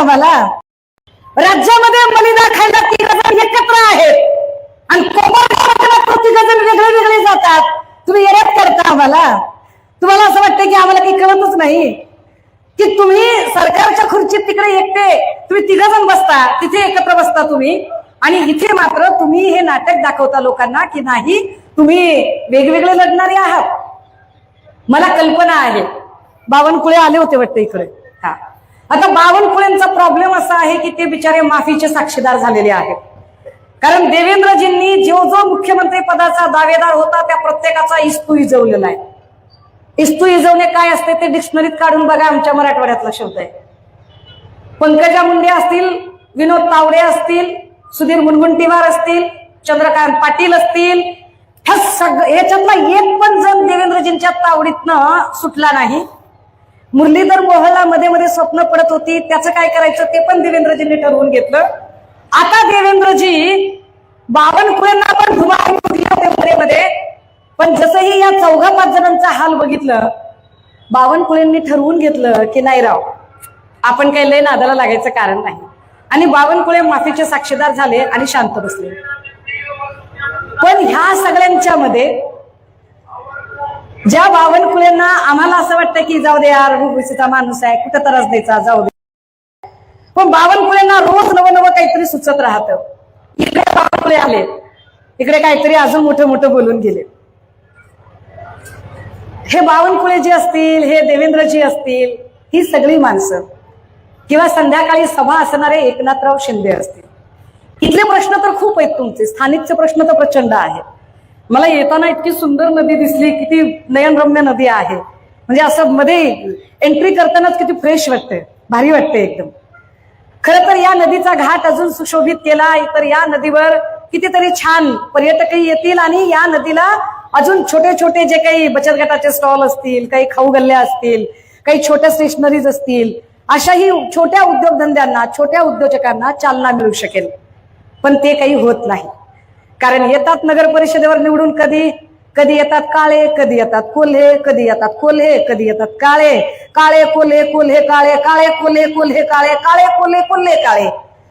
आम्हाला? राज्यामध्ये मलिदा खायला ती गजल एकत्र आहेत. आणि कोकणात गजल वेगळे वेगळे जातात. तुम्ही येण्यात करता आम्हाला. तुम्हाला असं वाटतं की आम्हाला काही कळतच नाही. की तुम्ही सरकारच्या खुर्चीत तिकडे एकटे तुम्ही तिघ जण बसता तिथे एकत्र बसता तुम्ही. आणि इथे मात्र तुम्ही हे नाटक दाखवता लोकांना की नाही तुम्ही वेगवेगळे लढणारे आहात. मला कल्पना आहे. बावनकुळे आले होते वाटतं इकडे. हा. आता बावनकुळेंचा प्रॉब्लेम असा आहे की ते बिचारे माफीचे साक्षीदार झालेले आहेत. कारण देवेंद्रजींनी जो जो मुख्यमंत्री पदाचा दावेदार होता त्या प्रत्येकाचा इस्तू इजवलेला आहे. इस्तू इजवणे काय असते ते डिक्शनरीत काढून बघा आमच्या मराठवाड्यातला शब्द आहे. पंकजा मुंडे असतील विनोद तावडे असतील सुधीर मुनगुंटीवार असतील चंद्रकांत पाटील असतील ह्या सग याच्यातला एक पण जण देवेंद्रजींच्या तावडीतनं सुटला नाही. मुरलीधर मोहला मध्ये मध्ये स्वप्न पडत होती. त्याचं काय करायचं ते पण देवेंद्रजींनी ठरवून घेतलं. आता देवेंद्रजी बावनकुळेंना पण धुमाकूळ होते मध्ये मध्ये. पण जसंही या चौघा पाच जणांचा हाल बघितलं बावनकुळेंनी ठरवून घेतलं की नाही राव आपण काही लय नादाला लागायचं कारण नाही. आणि बावनकुळे माफीचे साक्षीदार झाले आणि शांत बसले. पण ह्या सगळ्यांच्या मध्ये ज्या बावनकुळेंना आम्हाला असं वाटतं की जाऊ दे यार भूभूसीचा माणूस आहे कुठं त्रास द्यायचा जाऊ दे. पण बावनकुळेंना रोज नवं नवं काहीतरी सुचत राहतं. इकडे बावनकुळे आले. इकडे काहीतरी अजून मोठं मोठं बोलून गेले. हे बावनकुळे जे असतील हे देवेंद्रजी असतील ही सगळी माणसं. किंवा संध्याकाळी सभा असणारे एकनाथराव शिंदे असतील. इथले प्रश्न तर खूप आहेत तुमचे. स्थानिकचे प्रश्न तर प्रचंड आहेत. मला येताना इतकी सुंदर नदी दिसली किती नयनरम्य नदी आहे. म्हणजे असं मध्ये एंट्री करतानाच किती फ्रेश वाटते भारी वाटते एकदम. खरं तर या नदीचा घाट अजून सुशोभित केला तर या नदीवर कितीतरी छान पर्यटकही येतील आणि या नदीला अजून छोटे छोटे जे काही बचत गटाचे स्टॉल असतील काही खाऊ गल्ल्या असतील काही छोट्या स्टेशनरीज असतील अशाही छोट्या उद्योगधंद्यांना छोट्या उद्योजकांना चालना मिळू शकेल. पण ते काही होत नाही. कारण येतात नगर परिषदेवर निवडून कधी? कधी येतात काळे कधी येतात कोल्हे कधी येतात कोल्हे कधी येतात काळे. काळे कोल्हे कोल्हे काळे काळे कोल्हे कोल्हे काळे काळे कोल्हे कोल्हे काळे.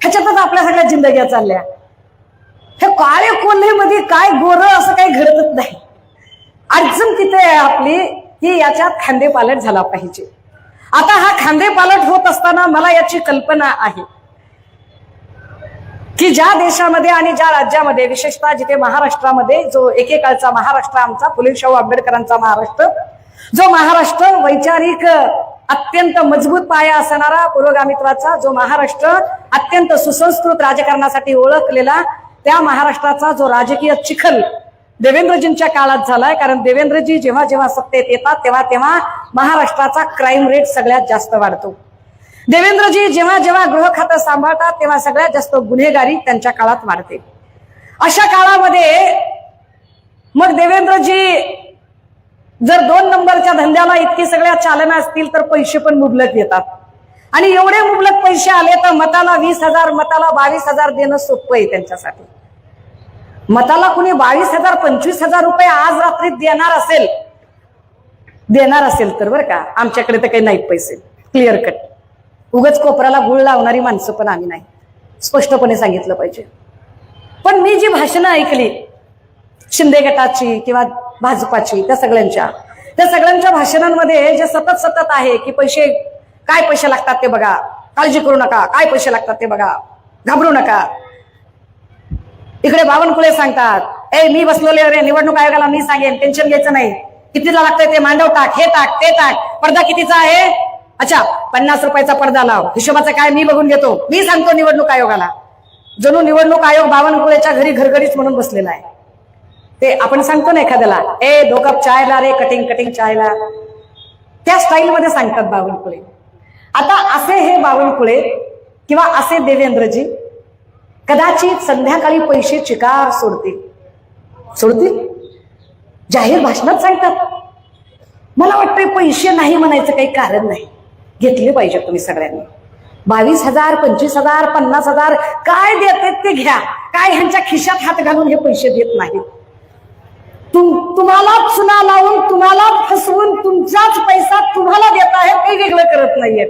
ह्याच्यातच आपल्या सगळ्या जिंदग्या चालल्या. हे काळे कोल्हे मध्ये काय गोर असं काही घडतच नाही. अडचण तिथे आहे आपली की याच्यात खांदेपालट झाला पाहिजे. आता हा खांदेपालट होत असताना मला याची कल्पना आहे. की ज्या देशामध्ये आणि ज्या राज्यामध्ये विशेषतः जिथे महाराष्ट्रामध्ये जो एकेकाळचा महाराष्ट्र आमचा फुलेशाहू आंबेडकरांचा महाराष्ट्र जो महाराष्ट्र वैचारिक अत्यंत मजबूत पाया असणारा पुरोगामित्वाचा जो महाराष्ट्र अत्यंत सुसंस्कृत राजकारणासाठी ओळखलेला त्या महाराष्ट्राचा जो राजकीय चिखल देवेंद्रजींच्या काळात झालाय. कारण देवेंद्रजी जेव्हा जेव्हा सत्तेत येतात तेव्हा तेव्हा महाराष्ट्राचा क्राईम रेट सगळ्यात जास्त वाढतो. देवेंद्रजी जेव्हा जेव्हा गृह खातं सांभाळतात तेव्हा सगळ्यात जास्त गुन्हेगारी त्यांच्या काळात वाढते. अशा काळामध्ये मग देवेंद्रजी जर दोन नंबरच्या धंद्याला इतकी सगळ्या चालना असतील तर पैसे पण मुबलक येतात आणि एवढे मुबलक पैसे आले तर मताला वीस हजार मताला बावीस हजार देणं सोपं आहे त्यांच्यासाठी. मताला कुणी बावीस हजार पंचवीस हजार रुपये आज रात्रीत देणार असेल देणार असेल तर बरं का आमच्याकडे तर काही नाहीत पैसे. क्लिअर कट उगच कोपराला गुळ लावणारी माणसं पण आम्ही नाही. स्पष्टपणे सांगितलं पाहिजे. पण मी जी भाषणं ऐकली शिंदे गटाची किंवा भाजपाची त्या सगळ्यांच्या त्या सगळ्यांच्या भाषणांमध्ये जे सतत सतत आहे की पैसे काय पैसे लागतात ते बघा. काळजी करू नका. काय पैसे लागतात ते बघा. घाबरू नका. इकडे बावनकुळे सांगतात ए मी बसलेले रे. निवडणूक आयोगाला मी सांगेन. टेन्शन घ्यायचं नाही. कितीला लागतंय ते मांडव टाक. हे टाक ते टाक. पडदा कितीचा आहे? अच्छा पन्नास रुपयाचा पडदा लाव. हिशोबाचं काय मी बघून घेतो. मी सांगतो निवडणूक आयोगाला. जणू निवडणूक आयोग बावनकुळेच्या घरी घरघरीच म्हणून बसलेला आहे. ते आपण सांगतो ना एखाद्याला ए धोकप चायला रे कटिंग कटिंग चायला. त्या स्टाईलमध्ये सांगतात बावनकुळे. आता असे हे बावनकुळे किंवा असे देवेंद्रजी कदाचित संध्याकाळी पैसे चिकार सोडतील. सोडतील? जाहीर भाषणात सांगतात. मला वाटतं पैसे नाही म्हणायचं काही कारण नाही. घेतले पाहिजे तुम्ही सगळ्यांनी. बावीस हजार पंचवीस हजार पन्नास हजार काय देतात ते घ्या. काय ह्यांच्या खिशात हात घालून हे पैसे देत नाहीत. तुम तुम्हाला चुना लावून तुम्हाला फसवून तुमचाच पैसा तुम्हाला देत आहे ते वेगळं करत नाहीयेत.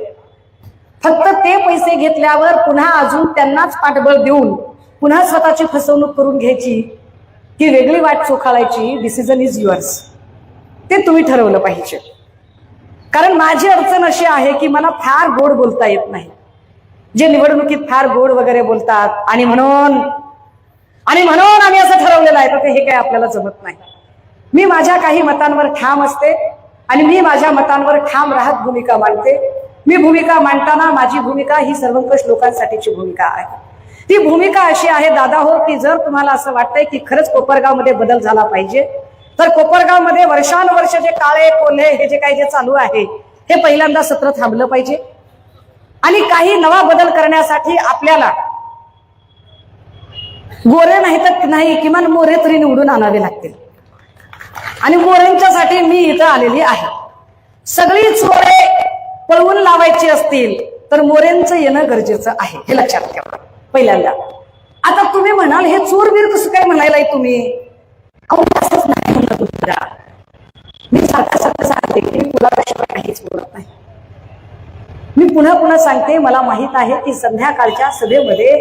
फक्त ते पैसे घेतल्यावर पुन्हा अजून त्यांनाच पाठबळ देऊन पुन्हा स्वतःची फसवणूक करून घ्यायची. की वेगळी वाट चोखाळायची. डिसिजन इज युअर्स ते तुम्ही ठरवलं पाहिजे. कारण माझी अडचण अशी आहे की मला फार गोड बोलता येत नाही. जे निवडणुकीत फार गोड वगैरे बोलतात आणि म्हणून आणि म्हणून आम्ही असं ठरवलेलं आहे तर हे काय आपल्याला जमत नाही. मी माझ्या काही मतांवर ठाम असते आणि मी माझ्या मतांवर ठाम राहत भूमिका मांडते. मी भूमिका मांडताना माझी भूमिका ही सर्वंकष लोकांसाठीची भूमिका आहे. ती भूमिका अशी आहे दादा हो की जर तुम्हाला असं वाटतंय की खरंच कोपरगावमध्ये बदल झाला पाहिजे तर कोपरगावमध्ये वर्षानुवर्ष जे काळे कोल्हे हे जे काही जे चालू आहे हे पहिल्यांदा सत्र थांबलं पाहिजे. आणि काही नवा बदल करण्यासाठी आपल्याला गोरे नाही तर नाही किमान मोरे तरी निवडून आणावे लागतील. आणि मोरेंच्यासाठी मी इथं आलेली आहे. सगळी चोरे पळवून लावायची असतील तर मोरेंचं येणं गरजेचं आहे हे लक्षात ठेवा पहिल्यांदा. आता तुम्ही म्हणाल हे चोरबीर कसं काय म्हणायलाय तुम्ही? अहो असंच मी सारखं सारखं सांगते की मी तुला काहीच बोलत नाही. मी पुन्हा पुन्हा सांगते मला माहीत आहे की संध्याकाळच्या सभेमध्ये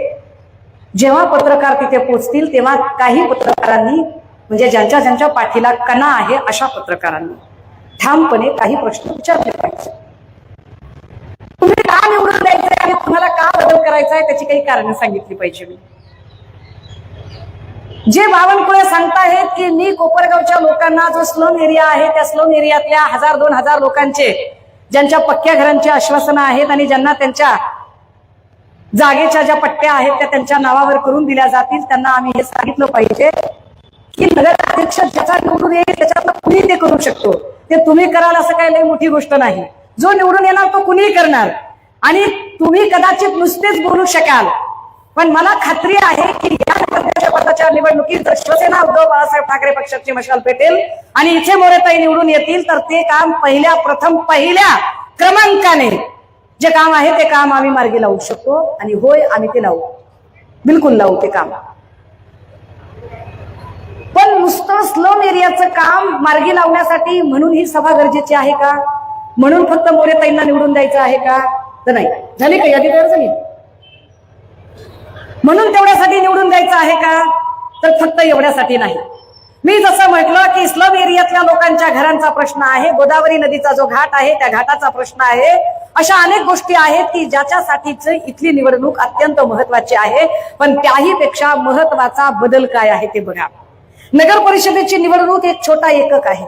जेव्हा पत्रकार तिथे पोहोचतील तेव्हा काही पत्रकारांनी म्हणजे ज्यांच्या ज्यांच्या पाठीला कणा आहे अशा पत्रकारांनी ठामपणे काही प्रश्न विचारले पाहिजे. तुम्ही का निवडून द्यायचंय आणि तुम्हाला का बदल करायचा आहे त्याची काही कारणं सांगितली पाहिजे मी. जे बावनकुळे सांगताहेत की मी कोपरगावच्या लोकांना जो स्लोन एरिया आहे त्या स्लोन एरियातल्या हजार दोन हजार लोकांचे ज्यांच्या पक्क्या घरांची आश्वासनं आहेत आणि ज्यांना त्यांच्या जागेच्या ज्या पट्ट्या आहेत त्या त्यांच्या नावावर करून दिल्या जातील त्यांना आम्ही हे सांगितलं पाहिजे की नगराध्यक्ष ज्याचा निवडून येईल त्याच्यातलं कुणी ते करू शकतो. ते तुम्ही कराल असं काही लई मोठी गोष्ट नाही. जो निवडून येणार तो कुणीही करणार. आणि तुम्ही कदाचित नुसतेच बोलू शकाल. पण मला खात्री आहे की या नगराध्यक्ष पदाच्या निवडणुकीत जर शिवसेना उद्धव बाळासाहेब ठाकरे पक्षाची मशाल पेटेल आणि इथे मोरेताई निवडून येतील तर ते काम पहिल्या प्रथम पहिल्या क्रमांकाने जे काम आहे ते काम आम्ही मार्गी लावू शकतो आणि होय आम्ही ते लावू. बिलकुल लावू ते काम. पण नुसतं स्लम एरियाचं काम मार्गी लावण्यासाठी म्हणून ही सभा गरजेची आहे का? म्हणून फक्त मोरेताईंना निवडून द्यायचं आहे का? तर नाही. झाली का? यादी तयार झाली? म्हणून तेवढ्यासाठी निवडून द्यायचं आहे का? तर फक्त एवढ्यासाठी नाही. मी जसं म्हटलं की स्लम एरियातल्या लोकांच्या घरांचा प्रश्न आहे गोदावरी नदीचा जो घाट आहे त्या घाटाचा प्रश्न आहे. अशा अनेक गोष्टी आहेत की ज्याच्यासाठीच इथली निवडणूक अत्यंत महत्वाची आहे. पण त्याही पेक्षा महत्त्वाचा बदल काय आहे ते बघा. नगर परिषदेची निवडणूक एक छोटा एकक आहे.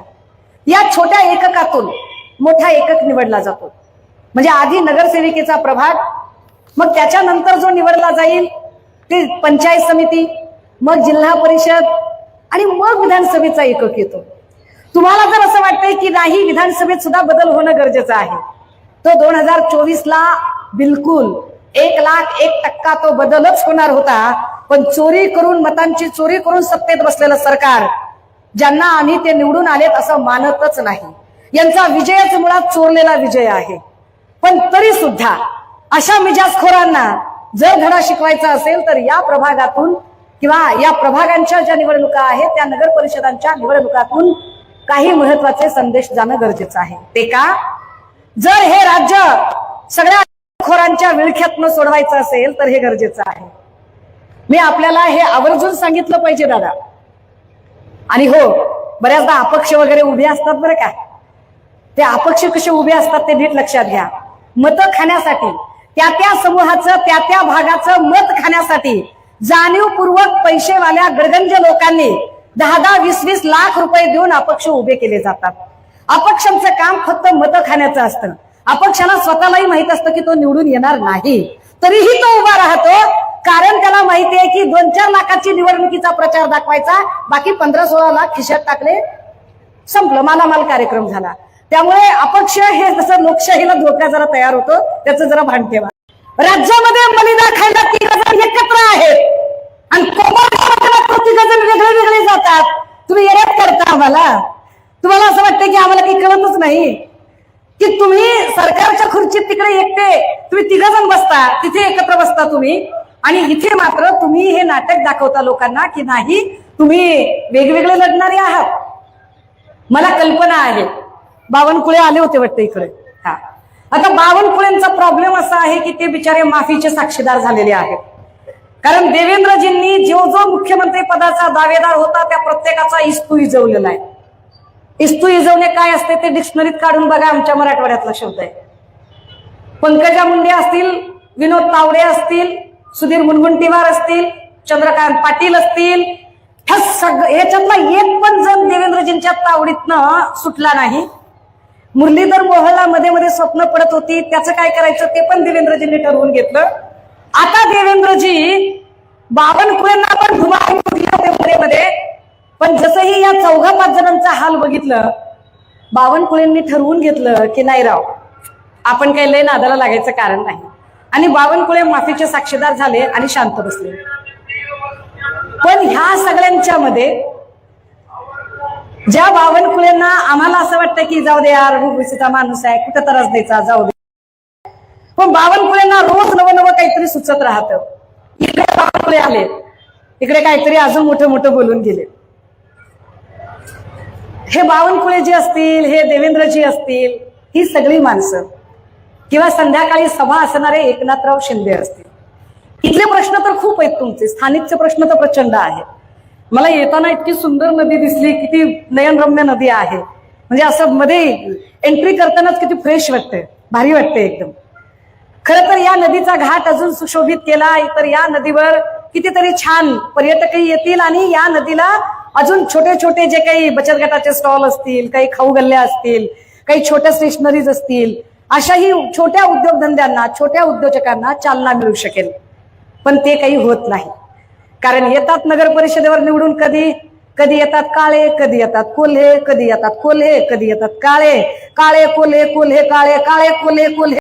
या छोट्या एककातून मोठा एकक निवडला जातो. म्हणजे आधी नगरसेविकेचा प्रभाग मग त्याच्यानंतर जो निवडला जाईल ते पंचायत समिती मग जिल्हा परिषद आणि मग विधानसभेचा एकक येतो. तुम्हाला जर असं वाटतंय की नाही विधानसभेत सुद्धा बदल होणं गरजेचं आहे. तो दोन हजार चोवीस ला बिलकुल एक लाख एक टक्का तो बदलच होणार होता पण चोरी करून मतांची चोरी करून सत्तेत बसलेलं सरकार ज्यांना आम्ही ते निवडून आलेत असं मानतच नाही. यांचा विजयच मुळात चोरलेला विजय आहे. पण तरी सुद्धा अशा मिजाजखोरांना जर धडा शिकवायचा असेल तर या प्रभागातून किंवा या प्रभागांच्या ज्या निवडणुका आहेत त्या नगर परिषदांच्या निवडणुकातून काही महत्त्वाचे संदेश जाणं गरजेचं आहे. ते का? जर हे राज्य सगळ्या खोरांच्या विळख्यातनं सोडवायचं असेल तर हे गरजेचं आहे. मी आपल्याला हे आवर्जून सांगितलं पाहिजे दादा. आणि हो बऱ्याचदा अपक्ष वगैरे उभे असतात बरं का. ते अपक्ष कसे उभे असतात ते नीट लक्षात घ्या. मतं खाण्यासाठी त्या त्या समूहाचं त्या त्या भागाचं मत खाण्यासाठी जाणीवपूर्वक पैसेवाल्या गडगंज लोकांनी दहा दहा वीस वीस लाख रुपये देऊन अपक्ष उभे केले जातात. अपक्षांचं काम फक्त मत खाण्याचं असतं. अपक्षाला स्वतःलाही माहीत असतं की तो निवडून येणार नाही. तरीही तो उभा राहतो. कारण त्याला माहिती आहे की दोन चार लाखाची निवडणुकीचा प्रचार दाखवायचा. बाकी पंधरा सोळा लाख खिशात टाकले. संपलं. मालामाल कार्यक्रम झाला. त्यामुळे अपक्ष हे जसं लोकशाहीला धोका जरा तयार होतो त्याचं जरा भान ठेवा. राज्यामध्ये बलिदा खायला तीन जण एकत्र आहेत. आणि कोकणात जण वेगळे वेगळे जातात. तुम्ही येण्यात करता आम्हाला. तुम्हाला असं वाटतं की आम्हाला काही कळतच नाही. की तुम्ही सरकारच्या खुर्चीत तिकडे एकटे तुम्ही तिघ जण बसता तिथे एकत्र बसता तुम्ही. आणि इथे मात्र तुम्ही हे नाटक दाखवता लोकांना की नाही तुम्ही वेगवेगळे लढणारे आहात. मला कल्पना आहे. बावनकुळे आले होते वाटतं इकडे. हा. आता बावनकुळेंचा प्रॉब्लेम असा आहे की ते बिचारे माफीचे साक्षीदार झालेले आहेत. कारण देवेंद्रजींनी जो जो मुख्यमंत्री पदाचा दावेदार होता त्या प्रत्येकाचा इस्तू इजवलेला आहे. इस्तू इजवणे काय असते ते डिक्शनरीत काढून बघा आमच्या मराठवाड्यातला शब्द आहे. पंकजा मुंडे असतील विनोद तावडे असतील सुधीर मुनगुंटीवार असतील चंद्रकांत पाटील असतील ह्या सग याच्यातला एक पण जण देवेंद्रजींच्या तावडीतनं सुटला नाही. मुरलीधर मोहला मध्ये मध्ये स्वप्न पडत होती. त्याचं काय करायचं ते पण देवेंद्रजींनी ठरवून घेतलं. आता देवेंद्रजी बावनकुळेंना पण धुमाकूळ दिलं मध्ये मुंबईमध्ये पण जसंही या चौघा पाच जणांचा हाल बघितलं बावनकुळेंनी ठरवून घेतलं की नाही राव आपण काही लय नादाला लागायचं कारण नाही. आणि बावनकुळे माफीचे साक्षीदार झाले आणि शांत बसले. पण ह्या सगळ्यांच्या मध्ये ज्या बावनकुळेंना आम्हाला असं वाटतं की जाऊ दे यार रुबुसीचा माणूस आहे कुठं त्रास द्यायचा जाऊ दे. पण बावनकुळेंना रोज नवं नवं काहीतरी सुचत राहतं. इकडे बावनकुळे आले. इकडे काहीतरी अजून मोठं मोठं बोलून गेले. हे बावनकुळे जे असतील हे देवेंद्रजी असतील ही सगळी माणसं. किंवा संध्याकाळी सभा असणारे एकनाथराव शिंदे असतील. इथले प्रश्न तर खूप आहेत तुमचे. स्थानिकचे प्रश्न तर प्रचंड आहेत. मला येताना इतकी सुंदर नदी दिसली किती नयनरम्य नदी आहे. म्हणजे असं मध्ये एंट्री करतानाच किती फ्रेश वाटते भारी वाटते एकदम. खरं तर या नदीचा घाट अजून सुशोभित केला तर या नदीवर कितीतरी छान पर्यटकही येतील आणि या नदीला अजून छोटे छोटे जे काही बचत गटाचे स्टॉल असतील काही खाऊ गल्ल्या असतील काही छोट्या स्टेशनरीज असतील अशाही छोट्या उद्योगधंद्यांना छोट्या उद्योजकांना चालना मिळू शकेल. पण ते काही होत नाही. कारण येतात नगर परिषदेवर निवडून कधी? कधी येतात काळे कधी येतात कोल्हे कधी येतात कोल्हे कधी येतात काळे. काळे कोल्हे कोल्हे काळे काळे कोल्हे कोल्हे.